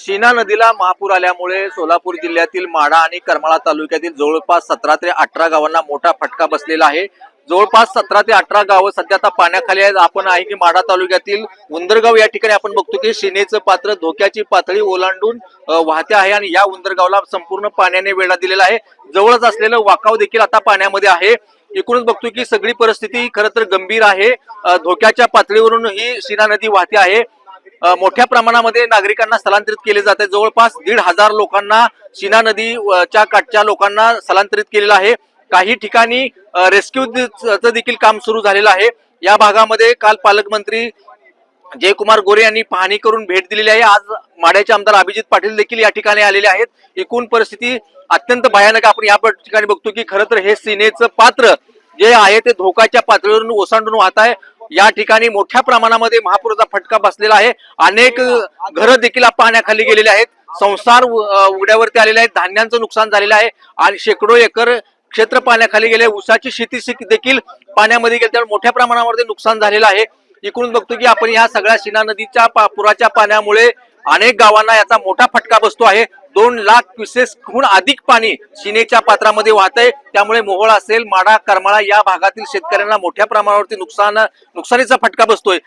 शीना नदीला महापूर आल्यामुळे सोलापूर जिल्ह्यातील माढा आणि करमाळा तालुक्यातील जवळपास सतरा ते अठरा गावांना मोठा फटका बसलेला आहे. जवळपास सतरा ते अठरा गावं सध्या आता पाण्याखाली आहेत. आपण आहे की माढा तालुक्यातील उंदरगाव या ठिकाणी आपण बघतो की शिनेचं पात्र धोक्याची पातळी ओलांडून वाहते आहे आणि या उंदरगावला संपूर्ण पाण्याने वेढा दिलेला आहे. जवळच असलेलं वाकाव देखील आता पाण्यामध्ये आहे. एकूणच बघतो की सगळी परिस्थिती खरं तर गंभीर आहे. धोक्याच्या पातळीवरून ही शिना नदी वाहते आहे. मोठ्या प्रमाणामध्ये नागरिकांना स्थलांतरित केले जाते. जवळपास दीड हजार लोकांना शिना नदीच्या काठच्या लोकांना स्थलांतरित केलेलं आहे. काही ठिकाणी रेस्क्यू देखील काम सुरू झालेलं आहे. या भागामध्ये काल पालकमंत्री जयकुमार गोरे यांनी पाहणी करून भेट दिलेली आहे. आज माड्याचे आमदार अभिजित पाटील देखील या ठिकाणी आलेले आहेत. एकूण परिस्थिती अत्यंत भयानक आपण या ठिकाणी बघतो की खरं तर हे सिनेचं पात्र जे आहे ते धोकाच्या पातळीवरून ओसांडून वाहत आहे. या ठिकाणी मोठ्या प्रमाणामध्ये महापुराचा फटका बसलेला आहे. अनेक घरं देखील पाण्याखाली गेलेले आहेत. संसार उघड्यावरती आलेले आहेत. धान्यांचं नुकसान झालेलं आहे. आणि शेकडो एकर क्षेत्र पाण्याखाली गेले. ऊसाची शेती देखील पाण्यामध्ये गेली. त्यामुळे मोठ्या प्रमाणामध्ये नुकसान झालेलं आहे. इकडून बघतो की आपण या सगळ्या शिना नदीच्या पुराच्या पाण्यामुळे अनेक गावांना याचा मोठा फटका बसतो आहे. दोन लाख क्युसेसहून अधिक पाणी शिनेच्या पात्रामध्ये वाहत आहे त्यामुळे मोहोळ असेल माडा करमाळा या भागातील शेतकऱ्यांना मोठ्या प्रमाणावरती नुकसान नुकसानीचा फटका बसतोय.